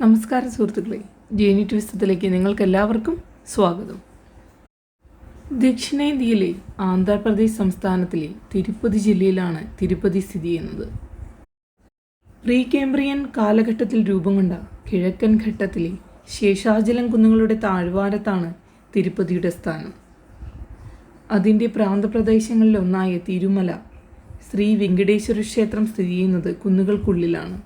നമസ്കാരം സുഹൃത്തുക്കളെ. ജേനി ട്വിസ്റ്റത്തിലേക്ക് നിങ്ങൾക്ക് എല്ലാവർക്കും സ്വാഗതം. ദക്ഷിണേന്ത്യയിലെ ആന്ധ്രാപ്രദേശ് സംസ്ഥാനത്തിലെ തിരുപ്പതി ജില്ലയിലാണ് തിരുപ്പതി സ്ഥിതി ചെയ്യുന്നത്. പ്രീ കേംബ്രിയൻ കാലഘട്ടത്തിൽ രൂപം കൊണ്ട കിഴക്കൻ ഘട്ടത്തിലെ ശേഷാചലം കുന്നുകളുടെ താഴ്വാരത്താണ് തിരുപ്പതിയുടെ സ്ഥാനം. അതിന്റെ പ്രാന്തപ്രദേശങ്ങളിലൊന്നായ തിരുമല ശ്രീ വെങ്കടേശ്വര ക്ഷേത്രം സ്ഥിതി ചെയ്യുന്നത് കുന്നുകൾക്കുള്ളിലാണ്.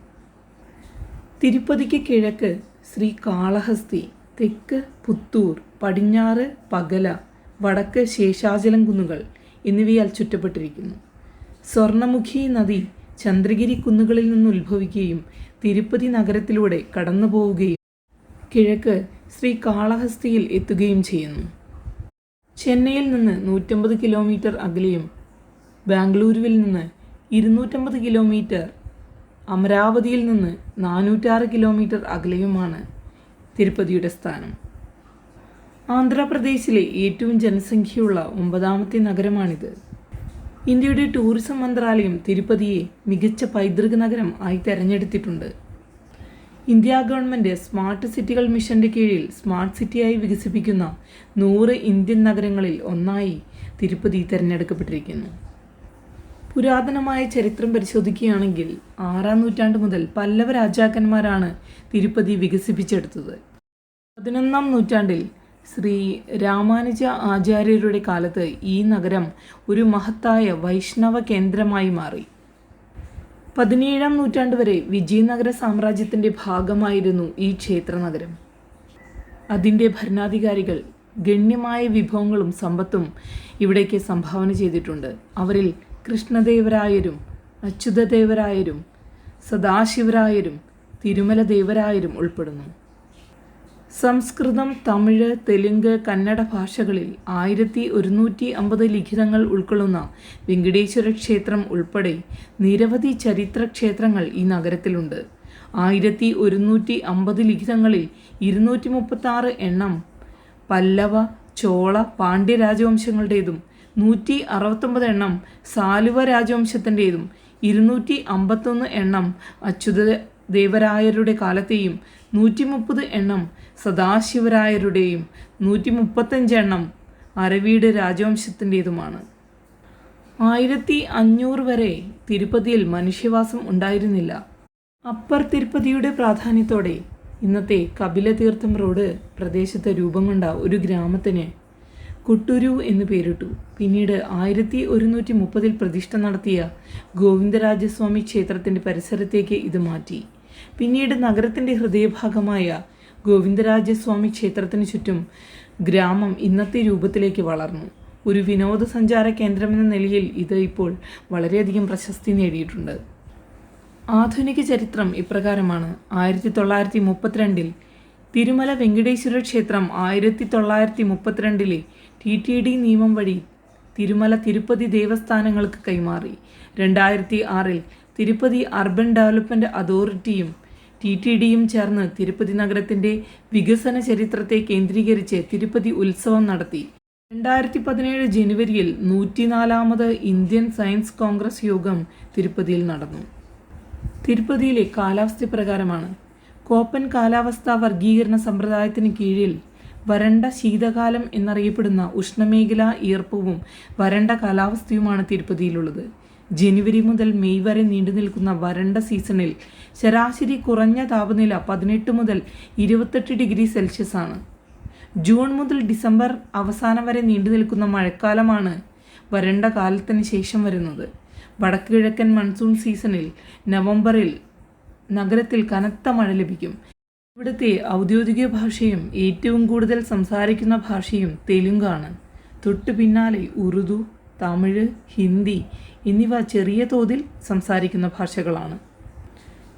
തിരുപ്പതിക്ക് കിഴക്ക് ശ്രീ കാളഹസ്തി തെക്ക് പുത്തൂർ പടിഞ്ഞാറ് പകല വടക്ക് ശേഷാചലം കുന്നുകൾ എന്നിവയാൽ ചുറ്റപ്പെട്ടിരിക്കുന്നു. സ്വർണമുഖി നദി ചന്ദ്രഗിരി കുന്നുകളിൽ നിന്ന് ഉത്ഭവിക്കുകയും തിരുപ്പതി നഗരത്തിലൂടെ കടന്നു പോവുകയും കിഴക്ക് ശ്രീ കാളഹസ്തിയിൽ എത്തുകയും ചെയ്യുന്നു. ചെന്നൈയിൽ നിന്ന് നൂറ്റമ്പത് കിലോമീറ്റർ അകലെയും ബാംഗ്ലൂരുവിൽ നിന്ന് ഇരുന്നൂറ്റമ്പത് കിലോമീറ്റർ അമരാവതിയിൽ നിന്ന് നാനൂറ്റാറ് കിലോമീറ്റർ അകലെയുമാണ് തിരുപ്പതിയുടെ സ്ഥാനം. ആന്ധ്രാപ്രദേശിലെ ഏറ്റവും ജനസംഖ്യയുള്ള ഒമ്പതാമത്തെ നഗരമാണിത്. ഇന്ത്യയുടെ ടൂറിസം മന്ത്രാലയം തിരുപ്പതിയെ മികച്ച പൈതൃക നഗരം ആയി തെരഞ്ഞെടുത്തിട്ടുണ്ട്. ഇന്ത്യ ഗവൺമെന്റ് സ്മാർട്ട് സിറ്റികൾ മിഷന്റെ കീഴിൽ സ്മാർട്ട് സിറ്റിയായി വികസിപ്പിക്കുന്ന നൂറ് ഇന്ത്യൻ നഗരങ്ങളിൽ ഒന്നായി തിരുപ്പതി തിരഞ്ഞെടുക്കപ്പെട്ടിരിക്കുന്നു. പുരാതനമായ ചരിത്രം പരിശോധിക്കുകയാണെങ്കിൽ ആറാം നൂറ്റാണ്ട് മുതൽ പല്ലവ രാജാക്കന്മാരാണ് തിരുപ്പതി വികസിപ്പിച്ചെടുത്തത്. പതിനൊന്നാം നൂറ്റാണ്ടിൽ ശ്രീ രാമാനുജ ആചാര്യരുടെ കാലത്ത് ഈ നഗരം ഒരു മഹത്തായ വൈഷ്ണവ കേന്ദ്രമായി മാറി. പതിനേഴാം നൂറ്റാണ്ട് വരെ വിജയനഗര സാമ്രാജ്യത്തിന്റെ ഭാഗമായിരുന്നു ഈ ക്ഷേത്ര നഗരം അതിന്റെ ഭരണാധികാരികൾ ഗണ്യമായ വിഭവങ്ങളും സമ്പത്തും ഇവിടേക്ക് സംഭാവന ചെയ്തിട്ടുണ്ട്. അവരിൽ കൃഷ്ണദേവരായരും അച്യുതദേവരായരും സദാശിവരായരും തിരുമല ദേവരായരും ഉൾപ്പെടുന്നു. സംസ്കൃതം തമിഴ് തെലുങ്ക് കന്നഡ ഭാഷകളിൽ ആയിരത്തി ഒരുന്നൂറ്റി അമ്പത് ലിഖിതങ്ങൾ ഉൾക്കൊള്ളുന്ന വെങ്കടേശ്വര ക്ഷേത്രം ഉൾപ്പെടെ നിരവധി ചരിത്ര ക്ഷേത്രങ്ങൾ ഈ നഗരത്തിലുണ്ട്. ആയിരത്തി ഒരുന്നൂറ്റി അമ്പത് ലിഖിതങ്ങളിൽ ഇരുന്നൂറ്റി മുപ്പത്തി എണ്ണം പല്ലവ ചോള പാണ്ഡ്യ രാജവംശങ്ങളുടേതും നൂറ്റി അറുപത്തൊമ്പത് എണ്ണം സാലുവ രാജവംശത്തിന്റെതും ഇരുന്നൂറ്റി അമ്പത്തൊന്ന് എണ്ണം അച്യുത ദേവരായരുടെ കാലത്തെയും നൂറ്റി മുപ്പത് എണ്ണം സദാശിവരായരുടെയും നൂറ്റി മുപ്പത്തഞ്ച് എണ്ണം അരവീട് രാജവംശത്തിന്റെതുമാണ്. ആയിരത്തി അഞ്ഞൂറ് വരെ തിരുപ്പതിയിൽ മനുഷ്യവാസം ഉണ്ടായിരുന്നില്ല. അപ്പർ തിരുപ്പതിയുടെ പ്രാധാന്യത്തോടെ ഇന്നത്തെ കപിലതീർത്ഥം റോഡ് പ്രദേശത്ത് രൂപം കൊണ്ട ഒരു ഗ്രാമത്തിന് കുട്ടൂരു എന്ന് പേരിട്ടു. പിന്നീട് ആയിരത്തി ഒരുന്നൂറ്റി മുപ്പതിൽ പ്രതിഷ്ഠ നടത്തിയ ഗോവിന്ദരാജസ്വാമി ക്ഷേത്രത്തിന്റെ പരിസരത്തേക്ക് ഇത് മാറ്റി. പിന്നീട് നഗരത്തിന്റെ ഹൃദയഭാഗമായ ഗോവിന്ദരാജസ്വാമി ക്ഷേത്രത്തിന് ചുറ്റും ഗ്രാമം ഇന്നത്തെ രൂപത്തിലേക്ക് വളർന്നു. ഒരു വിനോദസഞ്ചാര കേന്ദ്രമെന്ന നിലയിൽ ഇത് ഇപ്പോൾ വളരെയധികം പ്രശസ്തി നേടിയിട്ടുണ്ട്. ആധുനിക ചരിത്രം ഇപ്രകാരമാണ്. ആയിരത്തി തൊള്ളായിരത്തി മുപ്പത്തിരണ്ടിൽ തിരുമല വെങ്കടേശ്വര ക്ഷേത്രം ആയിരത്തി തൊള്ളായിരത്തി മുപ്പത്തിരണ്ടിലെ ടി ടി ഡി നിയമം വഴി തിരുമല തിരുപ്പതി ദേവസ്ഥാനങ്ങൾക്ക് കൈമാറി. രണ്ടായിരത്തി ആറിൽ തിരുപ്പതി അർബൻ ഡെവലപ്മെന്റ് അതോറിറ്റിയും ടി ടി ഡിയും ചേർന്ന് തിരുപ്പതി നഗരത്തിന്റെ വികസന ചരിത്രത്തെ കേന്ദ്രീകരിച്ച് തിരുപ്പതി ഉത്സവം നടത്തി. രണ്ടായിരത്തി പതിനേഴ് ജനുവരിയിൽ നൂറ്റിനാലാമത് ഇന്ത്യൻ സയൻസ് കോൺഗ്രസ് യോഗം തിരുപ്പതിയിൽ നടന്നു. തിരുപ്പതിയിലെ കാലാവസ്ഥ പ്രകാരമാണ്. കോപ്പൻ കാലാവസ്ഥാ വർഗീകരണ സമ്പ്രദായത്തിന് കീഴിൽ വരണ്ട ശീതകാലം എന്നറിയപ്പെടുന്ന ഉഷ്ണമേഖലാ ഈർപ്പവും വരണ്ട കാലാവസ്ഥയുമാണ് തിരുപ്പതിയിലുള്ളത്. ജനുവരി മുതൽ മെയ് വരെ നീണ്ടു നിൽക്കുന്ന വരണ്ട സീസണിൽ ശരാശരി കുറഞ്ഞ താപനില പതിനെട്ട് മുതൽ ഇരുപത്തെട്ട് ഡിഗ്രി സെൽഷ്യസ് ആണ്. ജൂൺ മുതൽ ഡിസംബർ അവസാനം വരെ നീണ്ടു നിൽക്കുന്ന മഴക്കാലമാണ് വരണ്ട കാലത്തിന് ശേഷം വരുന്നത്. വടക്കുകിഴക്കൻ മൺസൂൺ സീസണിൽ നവംബറിൽ നഗരത്തിൽ കനത്ത മഴ ലഭിക്കും. ഇവിടുത്തെ ഔദ്യോഗിക ഭാഷയും ഏറ്റവും കൂടുതൽ സംസാരിക്കുന്ന ഭാഷയും തെലുങ്കാണ്. തൊട്ടു പിന്നാലെ ഉറുദു തമിഴ് ഹിന്ദി എന്നിവ ചെറിയ തോതിൽ സംസാരിക്കുന്ന ഭാഷകളാണ്.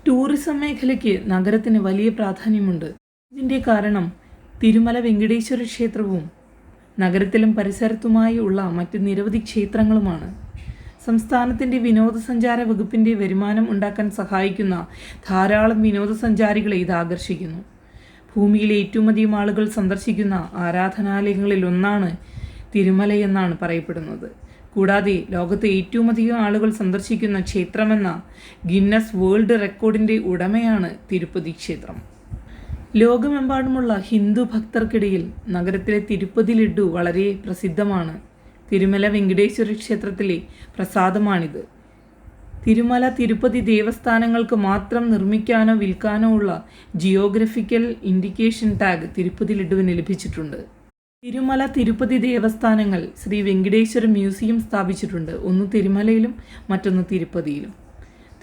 ടൂറിസം മേഖലയ്ക്ക് നഗരത്തിന് വലിയ പ്രാധാന്യമുണ്ട്. ഇതിന്റെ കാരണം തിരുമല വെങ്കടേശ്വര ക്ഷേത്രവും നഗരത്തിലും പരിസരത്തുമായി ഉള്ള മറ്റ് നിരവധി ക്ഷേത്രങ്ങളുമാണ്. സംസ്ഥാനത്തിന്റെ വിനോദസഞ്ചാര വകുപ്പിന്റെ വരുമാനം ഉണ്ടാക്കാൻ സഹായിക്കുന്ന ധാരാളം വിനോദസഞ്ചാരികളെ ഇത് ആകർഷിക്കുന്നു. ഭൂമിയിലെ ഏറ്റവും അധികം ആളുകൾ സന്ദർശിക്കുന്ന ആരാധനാലയങ്ങളിൽ ഒന്നാണ് തിരുമല എന്നാണ് പറയപ്പെടുന്നത്. കൂടാതെ ലോകത്തെ ഏറ്റവും അധികം ആളുകൾ സന്ദർശിക്കുന്ന ക്ഷേത്രമെന്ന ഗിന്നസ് വേൾഡ് റെക്കോർഡിന്റെ ഉടമയാണ് തിരുപ്പതി ക്ഷേത്രം. ലോകമെമ്പാടുമുള്ള ഹിന്ദു ഭക്തർക്കിടയിൽ നഗരത്തിലെ തിരുപ്പതി ലഡു വളരെ പ്രസിദ്ധമാണ്. തിരുമല വെങ്കടേശ്വര ക്ഷേത്രത്തിലെ പ്രസാദമാണിത്. തിരുമല തിരുപ്പതി ദേവസ്ഥാനങ്ങൾക്ക് മാത്രം നിർമ്മിക്കാനോ വിൽക്കാനോ ഉള്ള ജിയോഗ്രഫിക്കൽ ഇൻഡിക്കേഷൻ ടാഗ് തിരുപ്പതി ലഡുവിന് ലഭിച്ചിട്ടുണ്ട്. തിരുമല തിരുപ്പതി ദേവസ്ഥാനങ്ങൾ ശ്രീ വെങ്കടേശ്വര മ്യൂസിയം സ്ഥാപിച്ചിട്ടുണ്ട്. ഒന്ന് തിരുമലയിലും മറ്റൊന്ന് തിരുപ്പതിയിലും.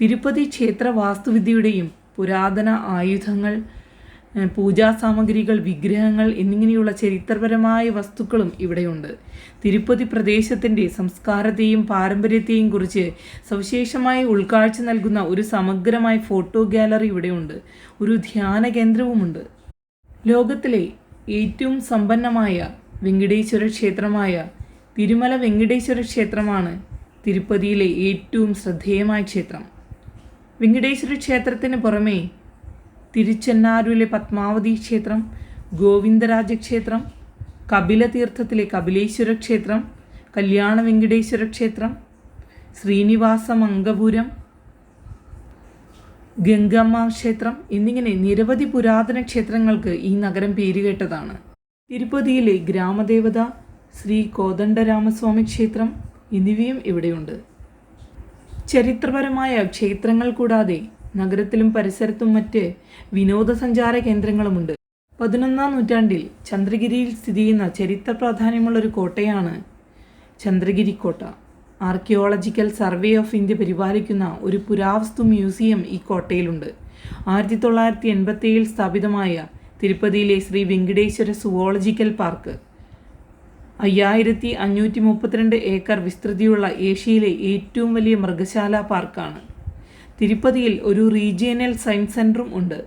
തിരുപ്പതി ക്ഷേത്ര വാസ്തുവിദ്യയുടെയും പുരാതന ആയുധങ്ങൾ ഏഹ് പൂജാ സാമഗ്രികൾ വിഗ്രഹങ്ങൾ എന്നിങ്ങനെയുള്ള ചരിത്രപരമായ വസ്തുക്കളും ഇവിടെയുണ്ട്. തിരുപ്പതി പ്രദേശത്തിന്റെ സംസ്കാരത്തെയും പാരമ്പര്യത്തെയും കുറിച്ച് സവിശേഷമായി ഉൾക്കാഴ്ച നൽകുന്ന ഒരു സമഗ്രമായ ഫോട്ടോ ഗാലറി ഇവിടെയുണ്ട്. ഒരു ധ്യാന കേന്ദ്രവുമുണ്ട്. ലോകത്തിലെ ഏറ്റവും സമ്പന്നമായ വെങ്കടേശ്വര ക്ഷേത്രമായ തിരുമല വെങ്കടേശ്വര ക്ഷേത്രമാണ് തിരുപ്പതിയിലെ ഏറ്റവും ശ്രദ്ധേയമായ ക്ഷേത്രം. വെങ്കടേശ്വര ക്ഷേത്രത്തിന് പുറമെ തിരുച്ചെന്നാരൂരിലെ പത്മാവതി ക്ഷേത്രം ഗോവിന്ദരാജ ക്ഷേത്രം കപിലതീർത്ഥത്തിലെ കപിലേശ്വര ക്ഷേത്രം കല്യാണ വെങ്കടേശ്വര ക്ഷേത്രം ശ്രീനിവാസ മംഗപുരം ഗംഗമ്മ ക്ഷേത്രം എന്നിങ്ങനെ നിരവധി പുരാതന ക്ഷേത്രങ്ങൾക്ക് ഈ നഗരം പേരുകേട്ടതാണ് തിരുപ്പതിയിലെ ഗ്രാമദേവത ശ്രീ കോദണ്ഡരാമസ്വാമി ക്ഷേത്രം എന്നിവയും ഇവിടെയുണ്ട്. ചരിത്രപരമായ ക്ഷേത്രങ്ങൾ കൂടാതെ നഗരത്തിലും പരിസരത്തും മറ്റ് വിനോദസഞ്ചാര കേന്ദ്രങ്ങളുമുണ്ട്. പതിനൊന്നാം നൂറ്റാണ്ടിൽ ചന്ദ്രഗിരിയിൽ സ്ഥിതി ചെയ്യുന്ന ചരിത്ര പ്രാധാന്യമുള്ള ഒരു കോട്ടയാണ് ചന്ദ്രഗിരി കോട്ട. ആർക്കിയോളജിക്കൽ സർവേ ഓഫ് ഇന്ത്യ പരിപാലിക്കുന്ന ഒരു പുരാവസ്തു മ്യൂസിയം ഈ കോട്ടയിലുണ്ട്. ആയിരത്തി തൊള്ളായിരത്തി എൺപത്തി ഏഴിൽ സ്ഥാപിതമായ തിരുപ്പതിയിലെ ശ്രീ വെങ്കടേശ്വര സുവോളജിക്കൽ പാർക്ക്. അയ്യായിരത്തി അഞ്ഞൂറ്റി മുപ്പത്തിരണ്ട് ഏക്കർ വിസ്തൃതിയുള്ള ഏഷ്യയിലെ ഏറ്റവും വലിയ മൃഗശാല പാർക്കാണ്. തിരുപ്പതിയിൽ ഒരു റീജിയണൽ സയൻസ് സെന്ററും ഉണ്ട്.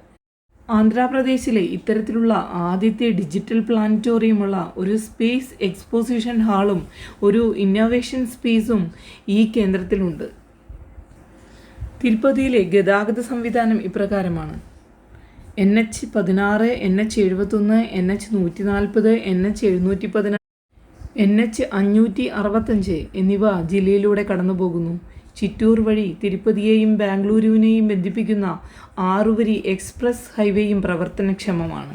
ആന്ധ്രാപ്രദേശിലെ ഇത്തരത്തിലുള്ള ആദ്യത്തെ ഡിജിറ്റൽ പ്ലാനറ്റോറിയമുള്ള ഒരു സ്പേസ് എക്സ്പോസിഷൻ ഹാളും ഒരു ഇന്നോവേഷൻ സ്പേസും ഈ കേന്ദ്രത്തിലുണ്ട്. തിരുപ്പതിയിലെ ഗതാഗത സംവിധാനം ഇപ്രകാരമാണ്. എൻ എച്ച് പതിനാറ് എൻ എച്ച് എഴുപത്തൊന്ന് എൻ എച്ച് നൂറ്റി നാൽപ്പത് എൻ എച്ച് എഴുന്നൂറ്റി പതിനാറ് എൻ എച്ച് അഞ്ഞൂറ്റി അറുപത്തഞ്ച് എന്നിവ ജില്ലയിലൂടെ കടന്നുപോകുന്നു. ചിറ്റൂർ വഴി തിരുപ്പതിയെയും ബാംഗ്ലൂരുവിനെയും ബന്ധിപ്പിക്കുന്ന ആറുവരി എക്സ്പ്രസ് ഹൈവേയും പ്രവർത്തനക്ഷമമാണ്.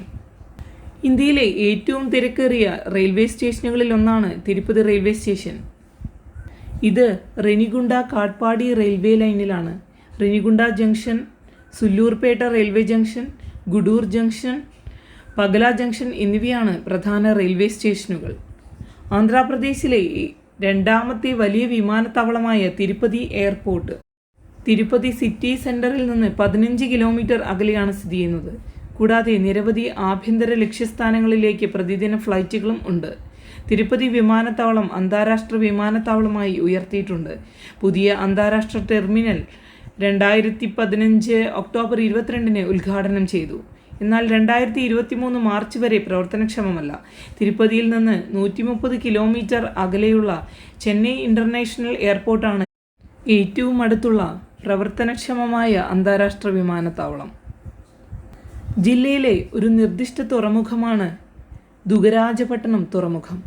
ഇന്ത്യയിലെ ഏറ്റവും തിരക്കേറിയ റെയിൽവേ സ്റ്റേഷനുകളിൽ ഒന്നാണ് തിരുപ്പതി റെയിൽവേ സ്റ്റേഷൻ. ഇത് Renigunta Katpadi railway ലൈനിലാണ്. Renigunta junction Sullurpeta railway junction Gudur junction Pagala junction എന്നിവയാണ് പ്രധാന റെയിൽവേ സ്റ്റേഷനുകൾ. ആന്ധ്രാപ്രദേശിലെ രണ്ടാമത്തെ വലിയ വിമാനത്താവളമായ തിരുപ്പതി എയർപോർട്ട്. തിരുപ്പതി സിറ്റി സെന്ററിൽ നിന്ന് പതിനഞ്ച് കിലോമീറ്റർ അകലെയാണ് സ്ഥിതി ചെയ്യുന്നത്. കൂടാതെ നിരവധി ആഭ്യന്തര ലക്ഷ്യസ്ഥാനങ്ങളിലേക്ക് പ്രതിദിന ഫ്ലൈറ്റുകളും ഉണ്ട്. തിരുപ്പതി വിമാനത്താവളം അന്താരാഷ്ട്ര വിമാനത്താവളമായി ഉയർത്തിയിട്ടുണ്ട്. പുതിയ അന്താരാഷ്ട്ര ടെർമിനൽ രണ്ടായിരത്തി പതിനഞ്ച് ഒക്ടോബർ ഇരുപത്തിരണ്ടിന് ഉദ്ഘാടനം ചെയ്തു. എന്നാൽ രണ്ടായിരത്തി ഇരുപത്തി മൂന്ന് മാർച്ച് വരെ പ്രവർത്തനക്ഷമമല്ല. തിരുപ്പതിയിൽ നിന്ന് നൂറ്റി മുപ്പത് കിലോമീറ്റർ അകലെയുള്ള ചെന്നൈ ഇന്റർനാഷണൽ എയർപോർട്ടാണ് ഏറ്റവും അടുത്തുള്ള പ്രവർത്തനക്ഷമമായ അന്താരാഷ്ട്ര വിമാനത്താവളം. ജില്ലയിലെ ഒരു നിർദ്ദിഷ്ട തുറമുഖമാണ് ദുഗരാജപട്ടണം തുറമുഖം.